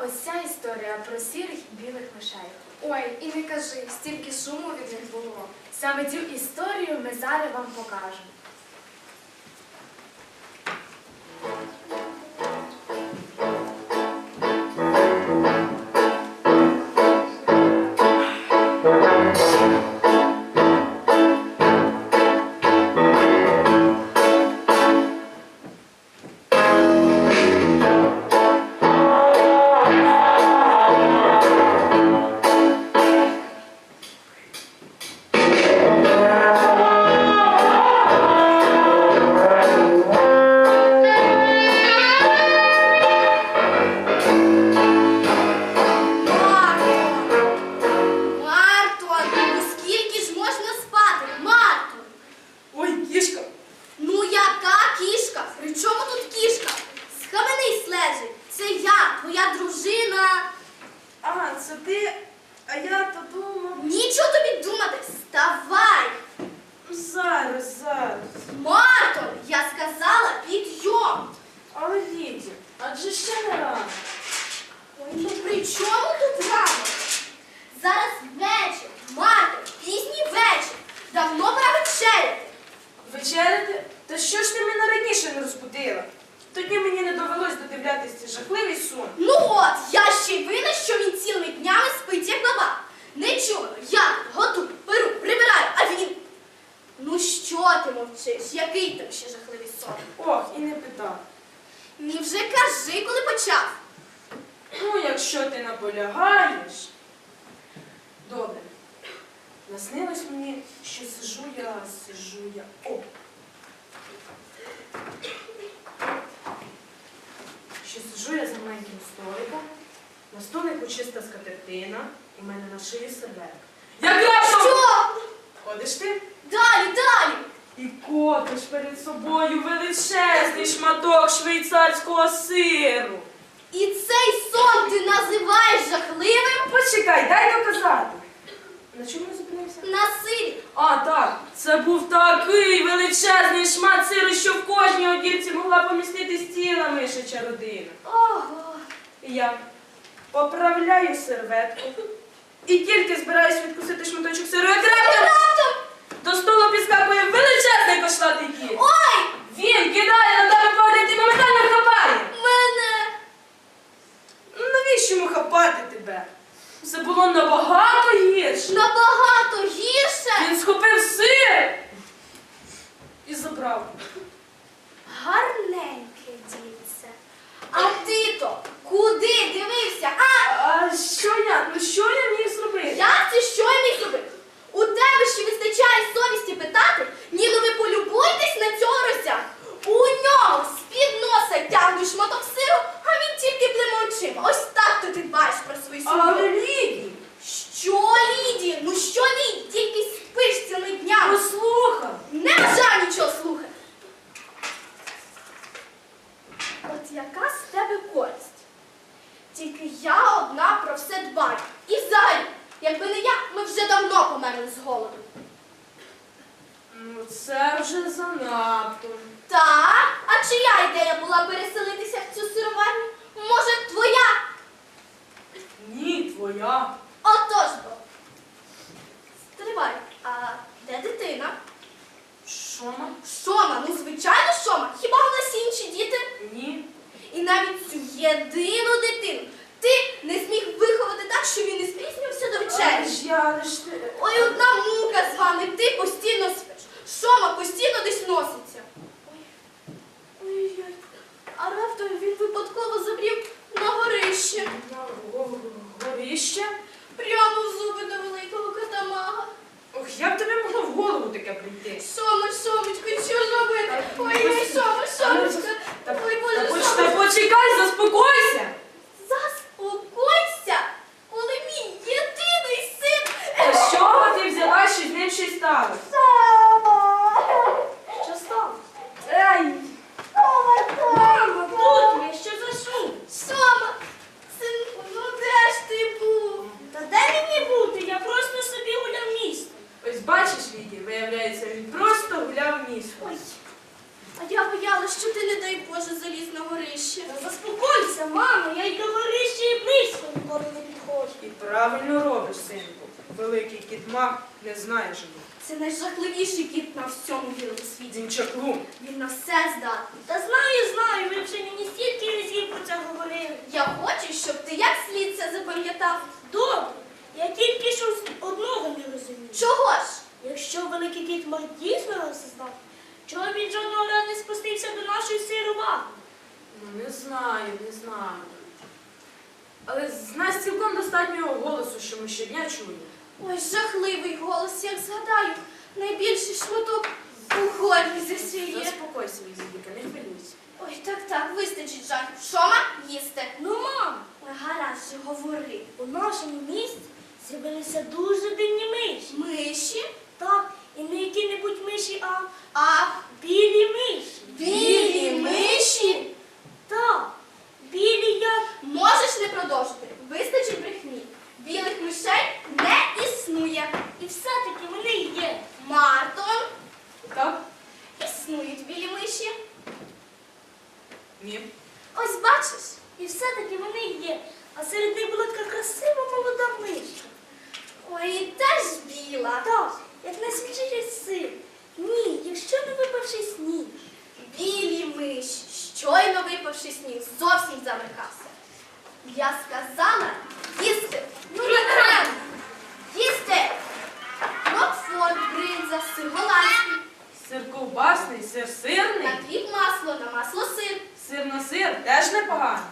ось ця історія про сірих і білих мишей. Ой, і не кажи, стільки шуму від них було. Саме цю історію ми зараз вам покажемо. Наснилось мені, що сижу я, сижу я. О! Що сижу я за маленьким столиком, на столику чиста скатертина, і в мене на шиї. Як раптом Що? ходиш ти? Далі, далі. І котиш перед собою величезний шматок швейцарського сиру. І цей сон ти називаєш жахливим Почекай, дай доказати. На чому я зупинився? на силі. А, так, це був такий величезний шмат сиру, що в кожній одірці могла поміститись ціла мишача родина. Ого. Я поправляю серветку і тільки збираюсь відкусити шматочок сиру, як раптом до столу підскакує величезний кошлатий кіт. Ой! Він кидає на тебе падає і моментально хапає. Мене! Навіщо йому хапати тебе? Це було набагато гірше. Набагато гірше! Він схопив сир і забрав. Гарненьке дівце. А ти то куди дивився? А? А що я? Ну що я міг зробити? Я це що я міг зробити? У тебе ще вистачає совісті питати, ні ну ви полюбуйтесь на цього розтяг. У нього з-під носа тягнуть шматок сиру, а він тільки очима. Ось так то ти дбаєш про свою Але сім'ю. Ліді, Що, Ліді? Ну що, Ліді? Тільки спиш цілими днями. послухай. Не бажаю нічого слухати. От яка з тебе користь? Тільки я одна про все дбаю. І взагалі, якби не я, ми вже давно померли з голоду. Ну це вже занадто. Так, а чия ідея була переселитися в цю сироварню? Може, твоя? Ні, твоя. Отож бо. Стривай, а де дитина? Шома? Шома, ну звичайно Шома. Хіба в нас інші діти? Ні. І навіть цю єдину дитину ти не зміг виховати так, щоб він не спізнювався до вечері. ж я ж ти. Ой, одна мука з вами, ти постійно спиш. Шома постійно десь носиться. Ой, ой-ой, а раптом він випадково забрів на горище. На го- Горіще? Прямо в зуби до великого катамага. Ох, як тобі могло в голову таке прийти? Сома, Сомочка, що ж робити? Ой, ой, Сома, Сомочка. Та, Ой, та, Боже, поч- Сома. та почекай, заспокойся! Заспокойся, коли мій єдиний син. Та з чого ти взяла, що з ним щось сталося? Сама. Що сталося? Ей! Мама, Тут ми, що за шум? Сома, синку, ну де ж ти був? Та де мені бути? Я просто собі гуляв містом. Ось бачиш, Ліді, виявляється, він просто гуляв містом. Ой, А я боялась, що ти, не дай Боже, заліз на горище. Та заспокойся, мамо, я й до горища і близько ніколи не підходжу. І правильно робиш, синку. Великий кіт мах не знає життя. Це на всьому білому світі. Він чаклун. Він на все здатний. Та знаю, знаю, ви вже мені стільки разів про це говорили. Я хочу, щоб ти як слід це запам'ятав. Добре, я тільки що одного не розумію. Чого ж? Якщо великий кіт має дійсно все знати, чого він жодного разу не спустився до нашої сирова? Ну, не знаю, не знаю. Але з нас цілком достатньо його голосу, що ми щодня чуємо. Ой, жахливий голос, як згадаю. Найбільший шматок у горлі засіє. Заспокойся, Лізбіка, не хвилюйся. Ой, так, так, вистачить жахів. Що ма? Їсти. Ну, мам, гаразд же, говори. у нашому місті з'явилися дуже дивні миші. Миші? Так, і не які-небудь миші, а А білі миші. білі миші? Так, білі як. Можеш не продовжити. Вистачить брехні. Білих мишей не існує. І все-таки вони є. Мартон, Так? існують білі миші. Ні. Ось бачиш. І все-таки вони є. А серед них була така красива молода мишка. Ой, і теж біла. Так, як найсвіжіший сир. Ні, якщо не випавши сніг. Білі миші, щойно випавши сніг, зовсім замикався. Я сказала їсти. Ну, не треба. Їсти. Сир голландський. Сир ковбасний, сир сирний. На хліб масло, на масло сир. Сир на сир теж непогано.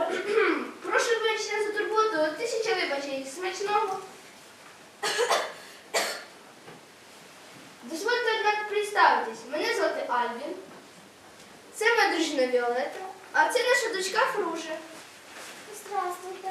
Прошу вибачення за турботу, тисяча вибачень, смачного. Дозвольте, однак, представитись, мене звати Альвін. Це моя дружина Віолетта, а це наша дочка Фружа. Здравствуйте.